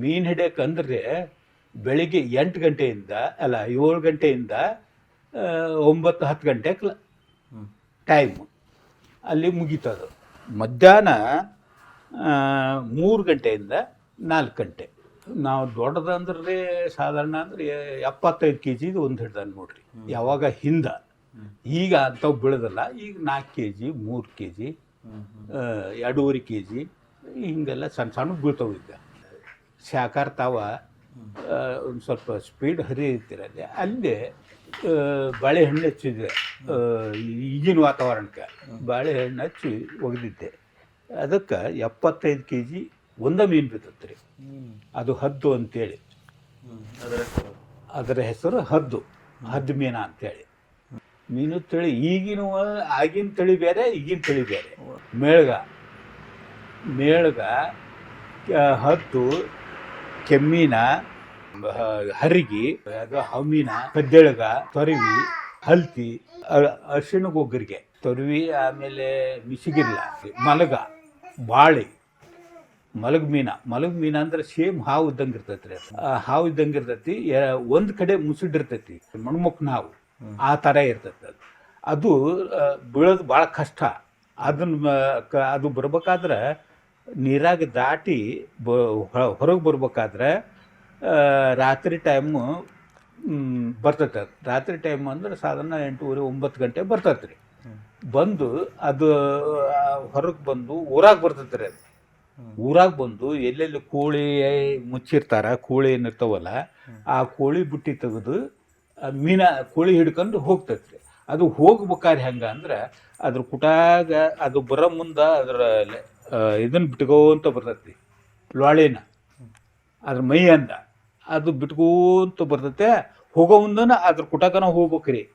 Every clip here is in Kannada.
ಮೀನು ಅಂದ್ರೆ ಬೆಳಿಗ್ಗೆ ಎಂಟು ಗಂಟೆಯಿಂದ ಅಲ್ಲ ಏಳು ಗಂಟೆಯಿಂದ ಒಂಬತ್ತು ಹತ್ತು ಗಂಟೆ ಟೈಮು ಅಲ್ಲಿ ಮುಗೀತದು. ಮಧ್ಯಾಹ್ನ ಮೂರು ಗಂಟೆಯಿಂದ ನಾಲ್ಕು ಗಂಟೆ. ನಾವು ದೊಡ್ಡದಂದ್ರೆ ಸಾಧಾರಣ ಅಂದ್ರೆ ಎಪ್ಪತ್ತೈದು ಕೆ ಜಿದು ಒಂದು ಹಿಡ್ದ ನೋಡ್ರಿ. ಯಾವಾಗ ಹಿಂದ. ಈಗ ಅಂಥವು ಬೆಳೆದಲ್ಲ ಈಗ ನಾಲ್ಕು ಕೆ ಜಿ ಮೂರು ಕೆ ಜಿ ಎರಡೂವರೆ ಕೆ ಜಿ ಹಿಂಗೆಲ್ಲ ಸಣ್ಣ ಸಣ್ಣ ಬೀಳ್ತಾವೆ ಈಗ. ಶಾಖಾರ ತಾವ ಒಂದು ಸ್ವಲ್ಪ ಸ್ಪೀಡ್ ಹರಿಯುತ್ತಿರಲ್ಲಿ ಅಲ್ಲೇ ಅಲ್ಲಿ ಬಾಳೆಹಣ್ಣು ಹಚ್ಚಿದ್ದೆ ಈಗಿನ ವಾತಾವರಣಕ್ಕೆ ಬಾಳೆಹಣ್ಣು ಹಚ್ಚಿ ಒಗೆದಿದ್ದೆ. ಅದಕ್ಕೆ ಎಪ್ಪತ್ತೈದು ಕೆ ಜಿ ಒಂದ ಮೀನು ಬಿದ್ದತ್ತು ರೀ. ಅದು ಹದ್ದು ಅಂತೇಳಿ. ಅದರ ಹೆಸರು? ಹದ್ದು ಹದ್ದು ಮೀನ ಅಂತೇಳಿ. ಮೀನು ತಳಿ ಈಗಿನ ಆಗಿನ ತಳಿ ಬೇರೆ ಈಗಿನ ತಳಿ ಬೇರೆ. ಮೇಳ್ಗ. ಮೇಳ್ಗ ಹತ್ತು ಹದ್ದು ಕೆಮ್ಮಿನ ಹರಿಗಿ ಅದು ಹಮ್ಮಿನ ಕದ್ದೆಳಗ ತೊರವಿ ಹಲ್ತಿ ಅರ್ಶಿನ ಅರಿಶಿಣ ಗೊಗ್ಗರಿಗೆ ತೊರವಿ ಆಮೇಲೆ ಮಿಸಿಗಿರ್ಲ ಮಲಗ ಬಾಳೆ ಮಲಗ ಮೀನ ಮಲಗ ಮೀನ ಅಂದ್ರೆ ಸೇಮ್ ಹಾವು ಇದ್ದಂಗೆ ಇರ್ತೈತಿ ರೀ ಆ ಹಾವು ಇದ್ದಂಗೆ ಇರ್ತೈತಿ ಒಂದು ಕಡೆ ಮುಸುಡಿರ್ತೈತಿ ಮಣ್ಮುಕ್ ನಾವು. ಆ ಥರ ಇರ್ತೈತಿ ಅದು. ಅದು ಬೀಳೋದು ಭಾಳ ಕಷ್ಟ. ಅದನ್ನ ಅದು ಬರ್ಬೇಕಾದ್ರೆ ನೀರಾಗ ದಾಟಿ ಬ ಹೊರಗೆ ಬರ್ಬೇಕಾದ್ರೆ ರಾತ್ರಿ ಟೈಮು ಬರ್ತೈತೆ ರಾತ್ರಿ ಟೈಮ್ ಅಂದ್ರೆ ಸಾಧಾರಣ ಎಂಟೂವರೆ, ಒಂಬತ್ತು ಗಂಟೆ ಬರ್ತೈತೆ ರೀ. ಬಂದು ಅದು ಹೊರಗೆ ಬಂದು ಊರಾಗ ಬರ್ತೈತೆ ರೀ ಅದು. ಊರಾಗ ಬಂದು ಎಲ್ಲೆಲ್ಲಿ ಕೋಳಿ ಮುಚ್ಚಿರ್ತಾರ, ಕೋಳಿ ಏನಿರ್ತಾವಲ್ಲ, ಆ ಕೋಳಿ ಬುಟ್ಟಿ ತೆಗೆದು ಮೀನ, ಕೋಳಿ ಹಿಡ್ಕೊಂಡು ಹೋಗ್ತೈತ್ರಿ ಅದು ಹೋಗ್ಬೇಕಾದ್ರೆ ಹೆಂಗೆ ಅಂದ್ರೆ, ಅದ್ರ ಕುಟಾಗ ಅದು ಬರೋ ಮುಂದೆ ಅದರ ಇದನ್ನ ಬಿಟ್ಕೋಂತ ಬರ್ತೈತಿ. ಲ್ವಾಳಿನ. ಅದ್ರ ಮೈ ಅಂದ. ಅದು ಬಿಟ್ಕೋಂತ ಬರ್ತೈತೆ. ಹೋಗೋ ಮುಂದನ ಅದ್ರ ಕುಟಕನ ಹೋಗ್ಬೇಕ್ರಿ.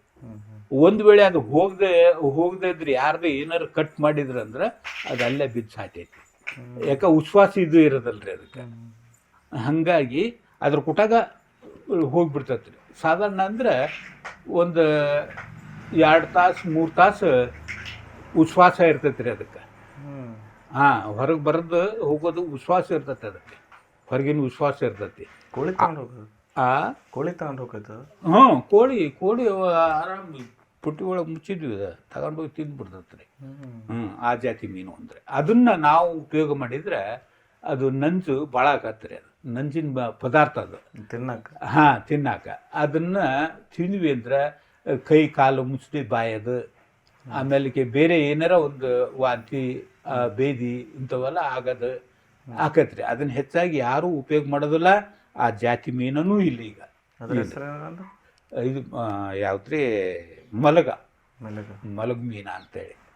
ಒಂದ್ ವೇಳೆ ಅದು ಹೋಗದೆ ಹೋಗದೆ ಇದ್ರೆ ಯಾರ್ದು ಏನಾರು ಕಟ್ ಮಾಡಿದ್ರ ಅಂದ್ರೆ ಅದು ಅಲ್ಲೇ ಬಿದ್ದು ಸಾಟೈತಿ ಯಾಕ ಉಸ್ವಾಸ ಇದು ಇರೋದಲ್ರಿ ಅದಕ್ಕೆ. ಹಂಗಾಗಿ ಅದ್ರ ಕುಟಾಗ ಹೋಗ್ಬಿಡ್ತೈತಿ ಸಾಧಾರಣ ಅಂದ್ರೆ ಒಂದು ಎರಡು ತಾಸು, ಮೂರು ತಾಸು ಉಸ್ವಾಸ ಇರ್ತೈತಿ ರೀ ಅದಕ್ಕೆ. ಹಾಂ ಹೊರಗೆ ಬರೋದು ಹೋಗೋದು ವಿಶ್ವಾಸ ಇರ್ತೈತೆ ಅದಕ್ಕೆ. ಹೊರಗಿನ ವಿಶ್ವಾಸ ಇರ್ತೈತಿ. ಕೋಳಿ ತಗೊಂಡು ಹೋಗೋದು? ಆ? ಕೋಳಿ ತಗೊಂಡು ಹೋಗೋದು? ಹ್ಞೂ ಕೋಳಿ ಕೋಳಿ ಆರಾಮ್ ಪುಟ್ಟಿ ಒಳಗೆ ಮುಚ್ಚಿದ್ವಿ ತಗೊಂಡೋಗಿ ತಿಂದ್ಬಿಡ್ತೈತೆ ರೀ ಹ್ಞೂ ಆ ಜಾತಿ ಮೀನು ಅಂದರೆ. ಅದನ್ನ ನಾವು ಉಪಯೋಗ ಮಾಡಿದ್ರೆ ಅದು ನಂಜು ಭಾಳ ಆಗತ್ತೆ ಅದು. ನಂಜಿನ ಪದಾರ್ಥ ಅದು. ತಿನ್ನಾಕ? ಹಾಂ ತಿನ್ನಾಕ. ಅದನ್ನ ತಿಂದ್ವಿ ಅಂದ್ರೆ ಕೈ ಕಾಲು ಮುಚ್ಚಿ ಬಾಯದು. ಆಮೇಲೆ ಬೇರೆ ಏನಾರ ಒಂದು ವಾಂತಿ ಬೇದಿ ಇಂಥವೆಲ್ಲ ಆಗದು ಆಕತ್ರಿ. ಅದನ್ನ ಹೆಚ್ಚಾಗಿ ಯಾರು ಉಪಯೋಗ ಮಾಡೋದಿಲ್ಲ. ಆ ಜಾತಿ ಮೀನನೂ ಇಲ್ಲ ಈಗ. ಇದು ಯಾವ್ದ್ರಿ? ಮಲಗ. ಮಲಗ. ಮೀನಾ ಮೀನ ಅಂತೇಳಿ.